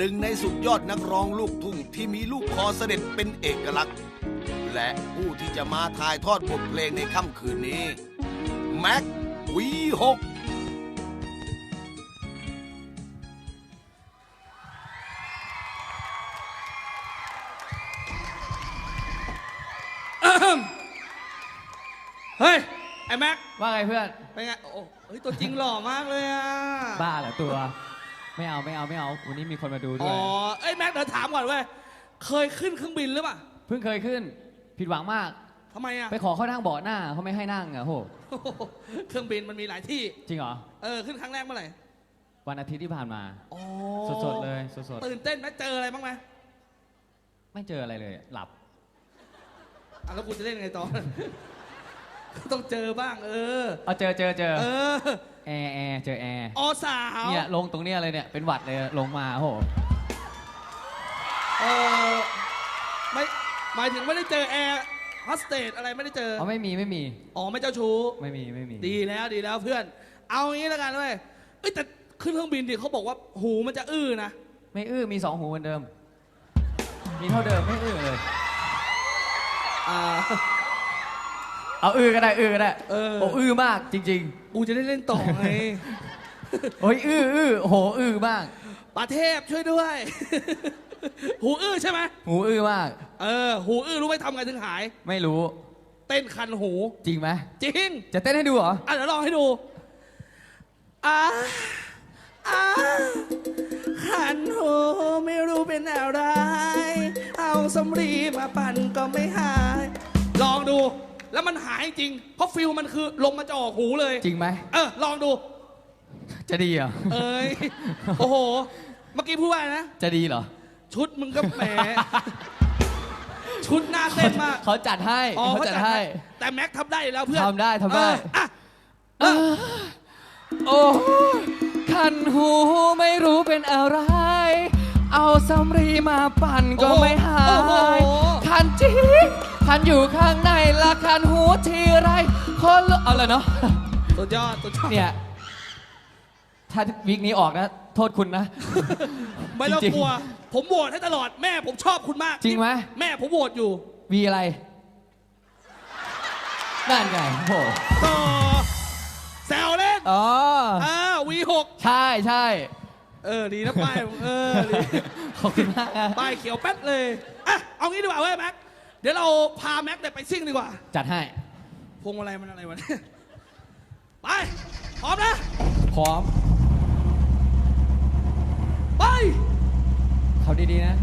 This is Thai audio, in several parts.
หนึ่งในสุดยอดนักร้องลูกทุ่งที่มีลูกคอเสด็จเป็นเอกลักษณ์ และผู้ที่จะมาถ่ายทอดบทเพลงในค่ำคืนนี้ แม็กวีหกเฮ้ย ไอ้แม็ก ว่าไงเพื่อน เป็นไง โอ้เฮ้ย ตัวจริงหล่อมากเลยอะ บ้าเหรอตัว ไม่เอาไม่เอาไม่เอาวันนี้มีคนมาดูด้อ๋วอย เอ้ยแม็กเดี๋ยวถามก่อนเว้ยเคยขึ้นเครื่องบินหรือเปล่าเพิ่งเคยขึ้นผิดหวังมาก ทำไมอะ ไปขอเขานั่งเบาะหน้าเขาไม่ให้นั่งอะโหโอ้โหเครื่องบินมันมีหลายที่ จริงเหรอเออขึ้นครั้งแรกเมื่อไหร่วันอาทิตย์ที่ผ่านมาอ๋อสดๆเลยสดตื่นเต้นไหมเจออะไรบ้างไหมๆไม่เจออะไรเลยหลับ อะแล้วกูจะเล่นไงต่อต้องเจอบ้าง เออ เอาเจอเจอเจอเออ แอร์แอร์เจอแอร์อสาวเนี่ยลงตรงเนี้ยเลยเนี่ยเป็นหวัดเลยลงมาโหเออไม่หมายถึงไม่ได้เจอแอร์โฮสเตสอะไรไม่ได้เจออ๋อไม่มีไม่มีอ๋อไม่เจ้าชู้ ไม่มีไม่มีดีแล้วดีแล้วเพื่อน เอางี้แล้วกันเว้ยเอ้ยแต่ขึ้นเครื่องบินดิเขาบอกว่าหูมันจะอื้อนะไม่อื้อมีสองหูเหมือนเดิม มีเท่าเดิมไม่อื้อเลย อ่า เอาอื้อก็ได้อื้อก็ได้เออ โอ้อื้อมากจริงกูจะได้เล่นต่อไง ๆโอ้ยอื้ออื้อโหอื้อมากปาเทพช่วยด้วย หูอื้อใช่ไหมหูอื้อมาก เออ หูอื้อรู้ไหมทำไงถึงหาย ไม่รู้เต้นคันหู จริงไหมจริง จะเต้นให้ดูเหรออะเดี๋ยวลองให้ดูอ่าอ่าคันหูไม่รู้เป็นอะไร เอาสำลีมาปั่นก็ไม่หาย ลองดู แล้วมันหายจริง เพราะฟิลมันคือลมมันจะออกหูเลย จริงไหม เออ ลองดู จะดีเหรอ เอ้ย โอ้โห เมื่อกี้พูดว่าอะไรนะ จะดีเหรอ ชุดมึงก็แหม ชุดหน้าเต้นมากเขาจัดให้อ๋อเขาจัดให้ แต่แม็กทำได้อยู่แล้วเพื่อนทำได้ทำได้ เอออะเออโอ้คันหูไม่รู้เป็นอะไร เอาสำรีมาปั่นก็ไม่หาโอ้โหยคันจริงคันอยู่ข้างใน ละคันหูทีไรคนละเอาละเนาะสุดยอดสุดยอดเนี่ยถ้าวิกนี้ออกนะ โทษคุณนะ ไม่ต้องจริงๆกลัว ผมโหวตให้ตลอดแม่ผมชอบคุณมากจริงไหมแม่ผมโหวตอยู่วีอะไรนั่นไงโอ้โหต่อแซวเล่นอ๋ออ่าวีหกใช่ใช่เออดีนะป้ายเออดีขอบคุณมากนะป้ายเขียวแป๊ดเลยอะเอางี้ดีกว่าเว้ยแม็ก เดี๋ยวเราพาแม็กเนี่ยไปซิ่งดีกว่า จัดให้ พวงมาลัยมันอะไรวะเนี่ยไป พร้อมนะ พร้อม ไป เขาดีๆนะ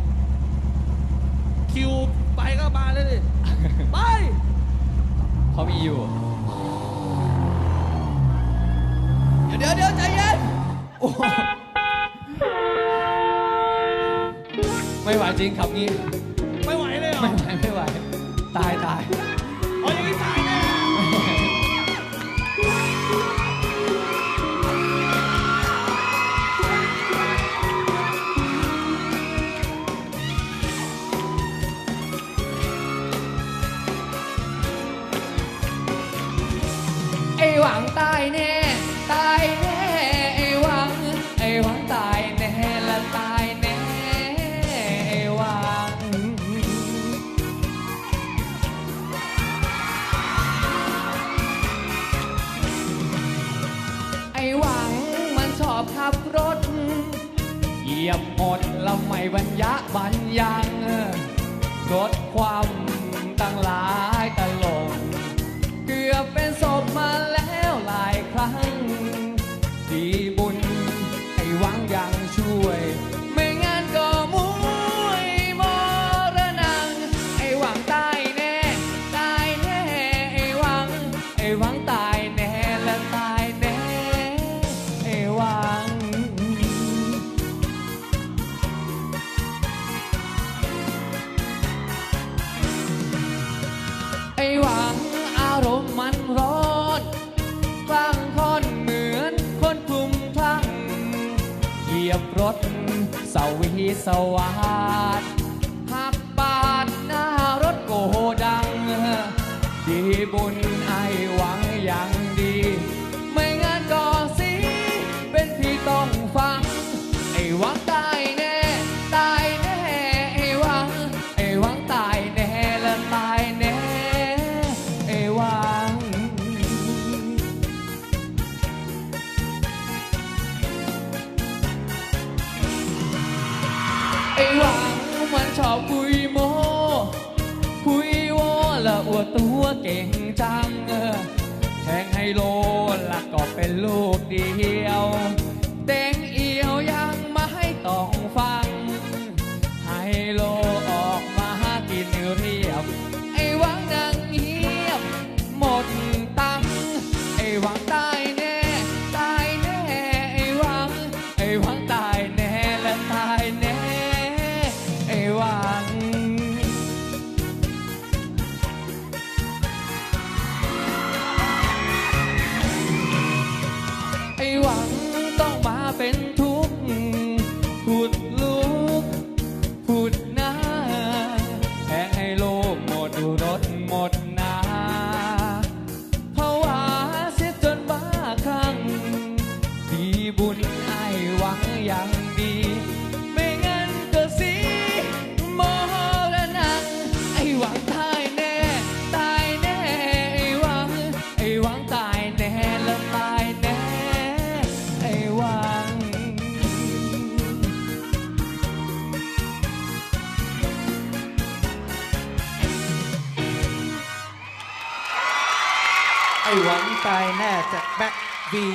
คิวไปก็มาเลยดิไป เขามีอยู่ เดี๋ยวเดี๋ยวเดี๋ยวใจเย็น โอ้โหไม่ไหวจริงขับงี้ ตายตายเอาอย่างนี้ตายแน่ ยียบหมดแล้วไม่บรรยะบรรยังรถความตั้งหลายตลงเกือบเป็นศพมาแล้วหลายครั้ง ดีบุญไอ้หวังยังช่วย ไม่งั้นก็มุยมรณังไอ้หวังตายแน่ ตายแน่ไอ้หวัง ไอ้หวังตาย หวังอารมณ์มันร้อนบางคนเหมือนคนคลุ้มคลั่งเหยียบรถเสวีสวาดหักปาดหน้ารถโกดังดีบุญ ไอ้หวังมันชอบคุยโม คุยโวละอวดตัวเก่งจังแข่งให้โลละก็เป็นลูกเดียว ไอ้หวังตายแน่จะแบ็คบี